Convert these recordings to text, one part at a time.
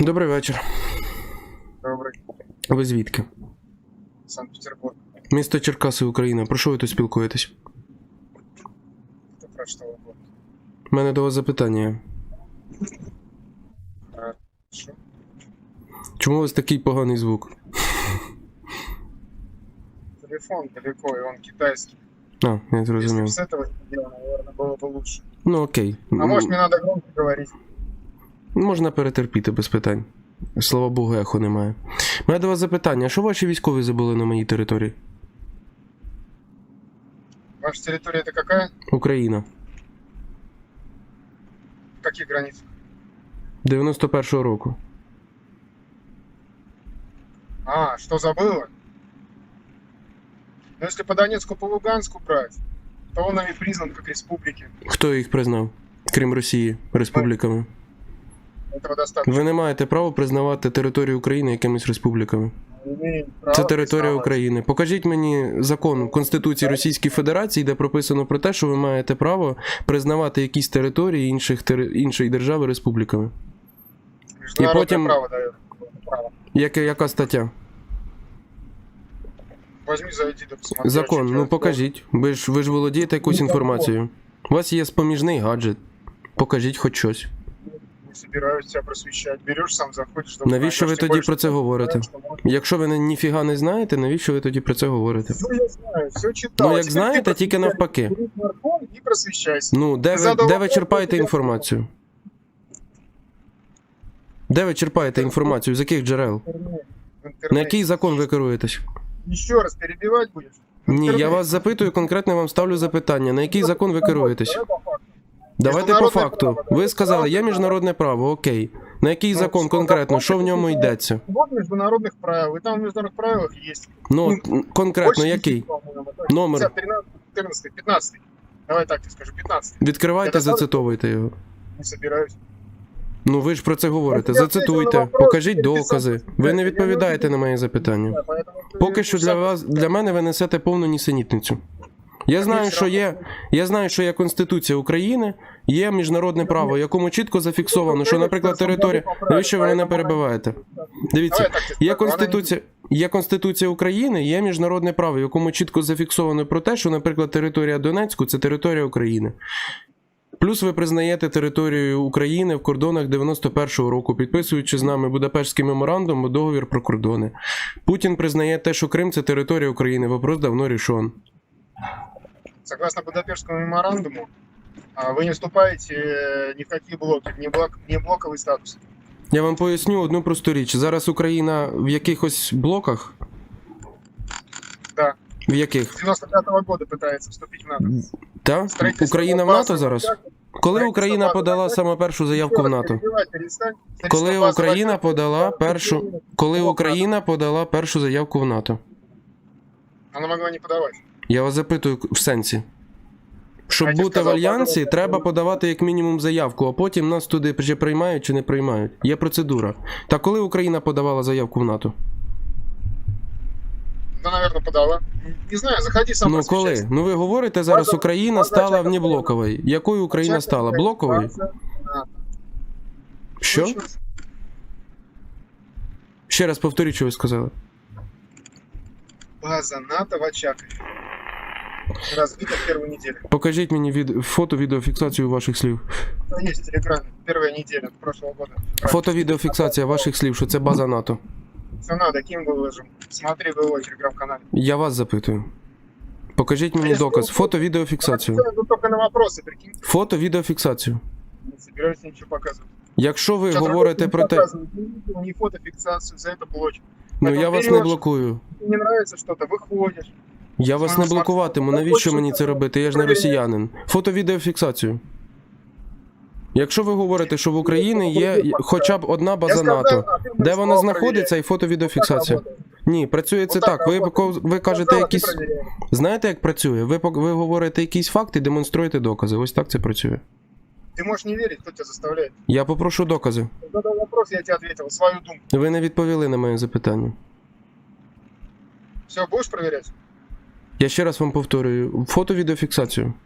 Добрий вечір. Добрый. Ви звідки? Санкт-Петербург. Місто Черкаси, Україна. Про що ви тут спілкуєтесь? Это про что угодно. У мене до вас запитання. Что? Чому у вас такий поганий звук? Телефон далеко, и он китайский. А, я Если бы зрозумів. с этого сделано, наверное, было бы лучше. Ну окей. А может, мне надо громко говорить? Можна перетерпіти без питань. Слава Богу, ехо немає. Мене до вас запитання: що ваші військові забули на моїй території? Ваша территория это какая? Україна. В каких границах? 91-го року. А, что забыла? Ну, если по Донецку, по Луганску брать, то он нами признан как республики. Хто їх признав? Крім Росії, республіками. Этого достаточно. Ви не маєте права признавати територію України якимись республіками. Мы имеем право Це територія признавать. України. Покажіть мені закон Конституції Російської Федерації, де прописано про те, що ви маєте право признавати якісь території інших тери- іншої держави республіками. Международное потім- право дает. Право. Яке, яка стаття? Возьми, зайди, да посмотри. Закон, что ну это. покажіть. Ви ж ви ж володієте якусь Ну, закон. інформацією. У вас є споміжний гаджет. Покажіть хоч щось. Не собираюсь тебя просвещать. Берешь сам, заходишь. да Навіщо ви тоді про це говорите? Якщо ви ніфіга не знаєте, навіщо ви тоді про це говорите? Ну, я знаю, все читал. Ну, як знаєте, тільки навпаки. И просвещайся. Ну, де ви, де ви черпаєте інформацію? Де ви черпаєте інформацію? З яких джерел? В На який закон ви керуєтесь? Еще раз перебивать будешь? В Ні, я вас запитую, конкретно вам ставлю запитання. На який закон ви керуєтесь? Давайте по Міжнародне факту. право, Ви давай. сказали, є міжнародне право, окей. На який Ну, закон що конкретно? закон, Що в ньому який йдеться? Вот международных правил. И там в международных правилах есть. Ну, от, конкретно Больше який? 10, по-моему, так. Номер. 50, 13, 14, 15. Давай так тебе скажу, 15. Відкривайте, Я достатньо? зацитовуйте його. Не собираюсь. Ну ви ж про це говорите. Я ответив на Зацитуйте, вопрос, покажіть ти сам докази. Ви не представляєш, я відповідаєте не на моє запитання. Да, поэтому ты Поки що для сам- вас для мене ви несете повну нісенітницю. Я знаю, що є. Я знаю, що є Конституція України, є міжнародне право, якому чітко зафіксовано, що, наприклад, територія. Навіщо ви мене перебиваєте? Дивіться, є Конституція. Є Конституція України, є міжнародне право, в якому чітко зафіксовано про те, що, наприклад, територія Донецьку це територія України. Плюс ви признаєте територію України в кордонах 91-го року, підписуючи з нами Будапештський меморандум, договір про кордони. Путін признає те, що Крим це територія України. Вопрос давно рішен Согласно Будапештскому меморандуму, а, вы не вступаете э, ни в какие блоки, ни, блок, ни блоковый статус. Я вам поясню одну просту річ. Зараз Україна в якихось блоках. Да. В яких? С 95 года пытается вступить в НАТО. Та? Строительство Україна в баз, НАТО зараз? так, Коли строительство Україна баз, подала так, саме першу заявку в Еще раз НАТО? перебивать, перестань. Коли Строительство базы Україна войск, подала так, першу. Украина, Коли блок Україна подала першу заявку в НАТО? НАТО. Она могла не подавать. Я вас запитую в сенсі. Щоб Я бути в сказав, альянсі, подавати. треба подавати як мінімум заявку, а потім нас туди чи приймають, чи не приймають. Є процедура. Та коли Україна подавала заявку в НАТО? Да, наверное, подала. Не знаю, заходи сам Ну коли? Ну ви говорите зараз, База- Україна база стала чекає. внеблоковою. Якою Україна Сейчас стала? Блоковою? ситуация. Що? Точно. Ще раз повторіть, що ви сказали. База НАТО в Очакове Разбита в первую неделю. Покажіть мені від... фото відеофіксацію ваших слів. Это есть в Телеграме. Первая неделя прошлого года. Фото відеофіксація ваших слів, що це база НАТО. Все надо, кем выложим. Смотри в его телеграм-канале. Я вас запитую. Покажіть мені доказ. Фото відеофіксацію. Ну, только на вопросы, прикинь. Фото відеофіксацію. Не собираюсь ничего показывать. Якщо ви Сейчас говорите работаю, про не те. показываю, Ни видео, ни фотофиксацию, за это блочу. Ну я вас не блокую. Если не нравится что-то, выходишь. Я вас не блокуватиму. Навіщо мені це робити? Я ж не росіянин. Фото відеофіксацію. Якщо ви говорите, що в Україні є хоча б одна Я база сказал, НАТО, да, ты де мои вона слова знаходиться, і фото проверяй. відеофіксація. Так работает. Ні, працює це Отак так. Ви, работает. поко- ви кажете Сказала, ты якісь. проверяй. Знаєте, як працює? Ви, пок- ви говорите якісь факти, демонструєте докази. Ось так це працює. Ты можешь не верить, кто тебя заставляет. Я попрошу докази. Задал вопрос, я тебе ответил. Свою думку. Ви не відповіли на моє запитання. Все, будешь проверять? Я ще раз вам повторюю: фото відеофіксацію.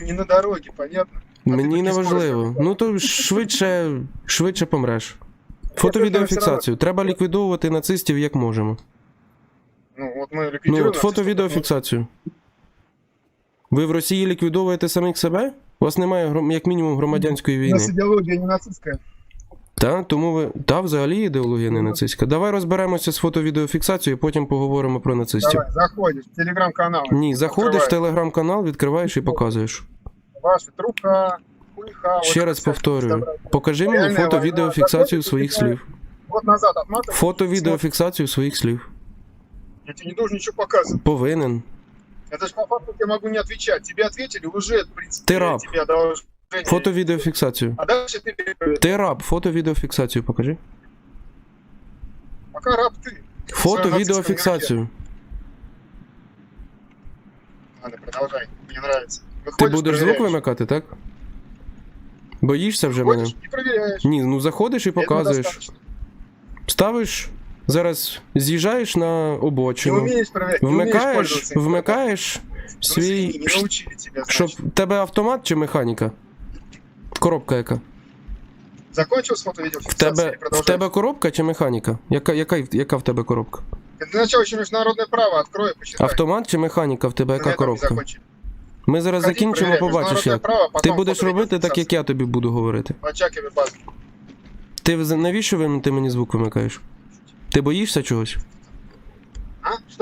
Не на дороге, понятно? Мені прикинь, не важливо. скоро. Ну то швидше, швидше помреш. Фото-відеофіксацію. Треба ліквідовувати нацистів як можемо. Ну, вот мы Ну, от фото-відеофіксацію. Ви в Росії ліквідовуєте самих себе? У вас немає гром- як мінімум громадянської У нас війни. идеология не нацистская. Та, тому ви. Та, взагалі ідеологія не нацистська. Давай розберемося з фото-відеофіксацією, потім поговоримо про нацистів. Давай, заходишь в телеграм-канал. Ні, заходиш в Открываешь. телеграм-канал, відкриваєш і показуєш. Ваша труха, хуйха. вот Ще это раз всё повторюю. собрать. Покажи мені Реальна фото-відеофіксацію війна. своїх слів. Вот назад отматывай. Фото-відеофіксацію своїх слів. Я тебе не должен ничего показывать. Повинен. Это же по факту я могу не отвечать. Тебе ответили, уже, в принципе, Ты раб. тебе должны... Фото-відеофіксацію. А дальше ты перепроверь. Ти раб, фото-відеофіксацію покажи. Пока раб ты. Фото-відеофіксацію. Ладно, продолжай. Мне нравится. Ти Выходишь, будеш звук проверяешь. вимикати, так? Боїшся вже мене? Выходишь и проверяешь. Ні, ну заходиш і Этого показуєш. достаточно. Ставиш, зараз з'їжджаєш на Не обочину. умеешь проверять, не умеешь Вмикаєш, пользоваться информацией. вмикаєш В смысле, свій. Не научили тебя, Щоб значит. тебе автомат чи механіка? Коробка яка? Закончил с В фото-видеофиксацией тебе, в тебе коробка чи механіка? Яка, яка, яка в тебе коробка? Для начала еще международное право открой, почитай. Автомат чи механіка в тебе яка коробка? Ми зараз Ходи, закінчимо, проверяй, побачиш як. право, Ти потом будеш робити так, як я тобі буду говорити. Очакивай базу. Ти вз- навіщо ви- ти мені звук вимикаєш? Ти боїшся чогось?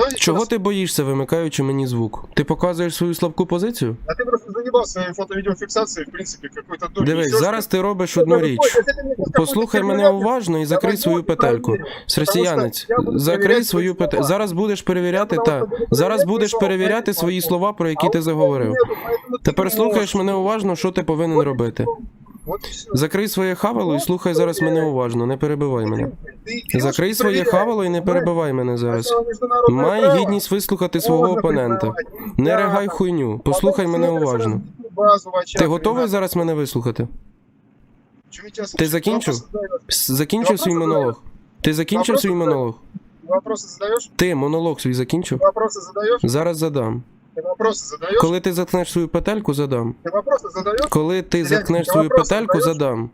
А? Что здесь Чого просто? ти боїшся, вимикаючи мені звук? Ти показуєш свою слабку позицію? А ты просто заебал своей фото-видеофиксацией, в принципе, какой-то дурь. Дивись, несёшь. зараз ти робиш Ну, одну ну, річ. Коля, если ты мне сейчас Послухай какой-то мене херню уважно і закрий Давай, свою вот, петельку. проверь. Росіянець, Потому что я буду закрий проверять свою свои петельку. слова. Зараз будеш перевіряти Я та просто буду зараз перевіряти будеш свої перевіряти слова. свої слова, про які А ти у тебя заговорив. нету, поэтому ты Тепер не слухаєш можешь. мене уважно, що ти повинен робити. Вот и всё. Закрий своє хавало і слухай зараз мене уважно, не перебивай мене. Ты идёшь Закрий и своє проверяешь. хавало і не перебивай мене зараз. Сначала международное Май право, гідність вислухати свого можно опонента. признавать. Не Да. ригай хуйню. Послухай Потом мене смотришь уважно. развитую базу в очах, Ти готовий Ренат. зараз мене вислухати? Чё я тебя Ти слушаю? закінчив? Вопросы задаешь? С- Закінчив свій монолог. Ти закінчив Вопроси свій монолог? Вопросы задаешь? Ти монолог свій закінчив? Вопросы задаешь? Зараз задам. Ты вопросы задаешь? Коли ти заткнеш свою петельку, задам. Ты вопросы задаешь? Коли ти Глянь, заткнеш ти свою вопроси петельку, задаєш? задам.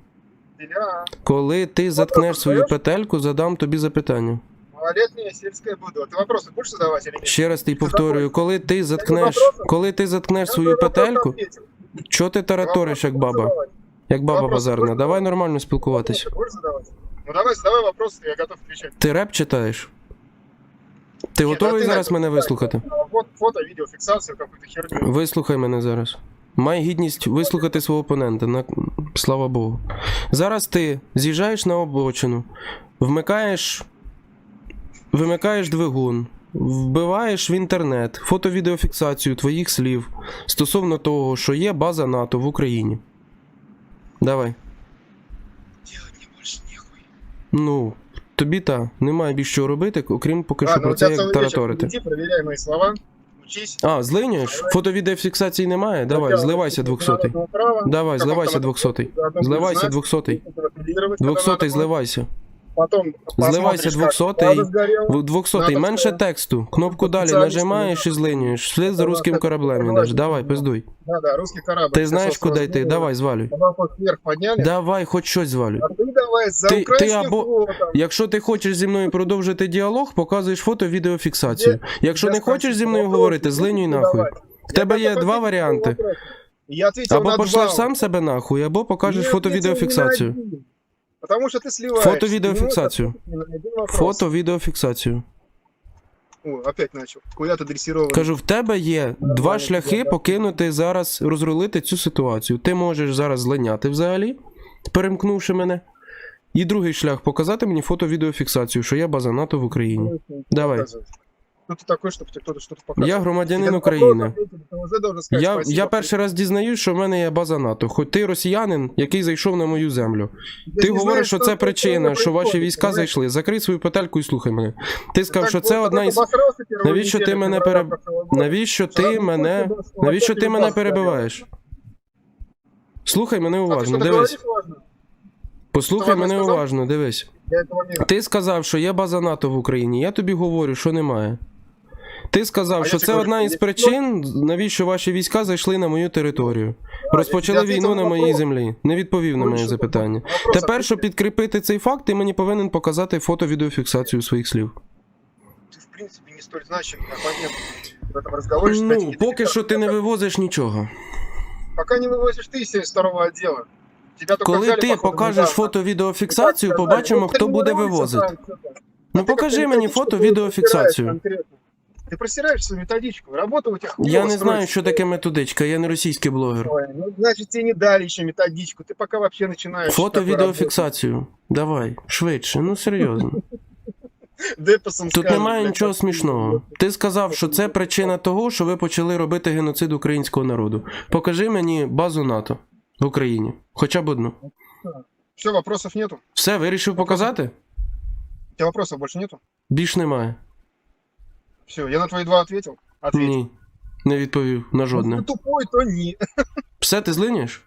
Иля, Коли ти заткнеш свою задаєш? петельку, задам тобі запитання. малолетнее сельское быдло. Ты вопросы будешь задавать или нет? Ще раз ти повторюю, коли ти заткнеш, вопроси? коли ти заткнеш Я свою на твой вопрос петельку, ответил. чого ти Ты тараториш вопросы як будешь баба? задавать? Як баба Вопроси базарна. будеш Давай задавати? нормально спілкуватись. Вопросы будешь задавать? Ну давай, задавай вопросы, я готов отвечать. Ти реп читаєш? Ти готовий а зараз мене вислухати? Вот фото, видеофиксацию какую-то херню. Вислухай мене зараз. Май гідність вислухати свого опонента. На... Слава Богу. Зараз ти з'їжджаєш на обочину, вмикаєш. Вимикаєш двигун, вбиваєш в інтернет фото-відеофіксацію твоїх слів стосовно того, що є база НАТО в Україні. Давай. Делать мне больше нехуй. Ну, тобі та немає більш чого робити, окрім поки що Ладно, про це тебя як тараторити. впереди, мої слова. Учись. А, злинюєш? Фото-відеофіксації немає? Давай, зливайся учись 200 Давай, зливайся автоматически 200 Зливайся знать, 200 как апеллировать, когда 200 зливайся. Потом Зливайся посмотришь, 200-й. В 200 менше тексту. Кнопку далі нажимаєш і злинюєш. Вслід за русським кораблем йдеш. Давай, пиздуй. Да, да, русский корабль. Ти знаєш, куди йти. Давай, звалюй. Давай, хоч щось звалюй. А ты давай за Ти- ти або- Якщо ти хочеш зі мною продовжити діалог, показуєш фото відеофіксацію. Якщо не хочеш зі мною говорити, злинюй нахуй. В тебе є два варіанти. Я Або пошлеш сам себе нахуй, або покажеш фото відеофіксацію. Потому что ты сливаешь. Фото-видеофиксацию. Ни на один вопрос. Фото відеофіксацію. О, опять начал. Куда-то дрессированный. Кажу, в тебе є два шляхи покинути зараз, розрулити цю ситуацію. Ти можеш зараз злиняти взагалі, перемкнувши мене. І другий шлях показати мені фото-відеофіксацію, що я база НАТО в Україні. Давай Кто ты такой, чтобы тебе кто-то что-то показывал? Я громадянин Тебе України. вопрос ответили, ты уже должен сказать Я, спасибо. я перший раз дізнаюсь, що в мене є база НАТО. Хоч ти росіянин, який зайшов на мою землю. Я Ти не говориш, знаю, що це что причина, що ваші происходит, війська понимаешь? зайшли. Закрий свою петельку і слухай мене. Ти сказав, Так що вот, це так одна із. обосрался первую Навіщо ти неделю мене февраля пере- прошлого года. Навіщо ти Сразу мене. после того, что Навіщо ти опять мене база перебиваєш? Слухай мене А ты уважно, что-то дивись. говоришь важно? Послухай Що мене сказав? уважно, дивись. Для этого мира. Ти сказав, що є база НАТО в Україні. Я тобі говорю, що немає. Ти сказав, А я що тебе це говорю, одна із я- причин, навіщо ваші війська зайшли на мою територію. Розпочали я відповів війну на на моїй вопрос. землі. Не відповів на Ну, моє що запитання. Вопрос Тепер, щоб ответил. підкріпити цей факт, ти мені повинен показати фото-відеофіксацію своїх слів. Ты, в принципе, не столь значимый оппонент в этом разговоре, что дать Ну, какие-то поки що ти не вивозиш нічого. Пока не вывозишь ты из второго отдела. Тебя только Коли взяли, ти походу, покажеш недавно. фото-відеофіксацію, Так, побачимо, так, хто так, буде ну, вивозити. так, так. Ну А ты покажи как-то мені методичку фото-відеофіксацію. просираешь конкретно. Ты просираешь свою методичку. Работа у тебя Я хуёво не знаю, строится. що таке методичка, я не російський блогер. Ой, Ну, значит, тебе не дали еще методичку. Ты пока вообще начинаешь. Фото, такую відеофіксацію. Давай, швидше, ну серйозно. работу. Депосом Тут скажешь, немає блядь, нічого как ты- смішного. Ти сказав, що це причина того, що ви почали робити геноцид українського народу. Покажи мені базу НАТО в Україні. Хоча б одну. Все, вопросов нету. Все, вирішив показати? У тебя вопросов больше нету? Більш немає. Все, я на твои два ответил. Ответил. Ні. Не відповів на Ну, жодне. ты тупой, то ні. Все, ти злинюєш?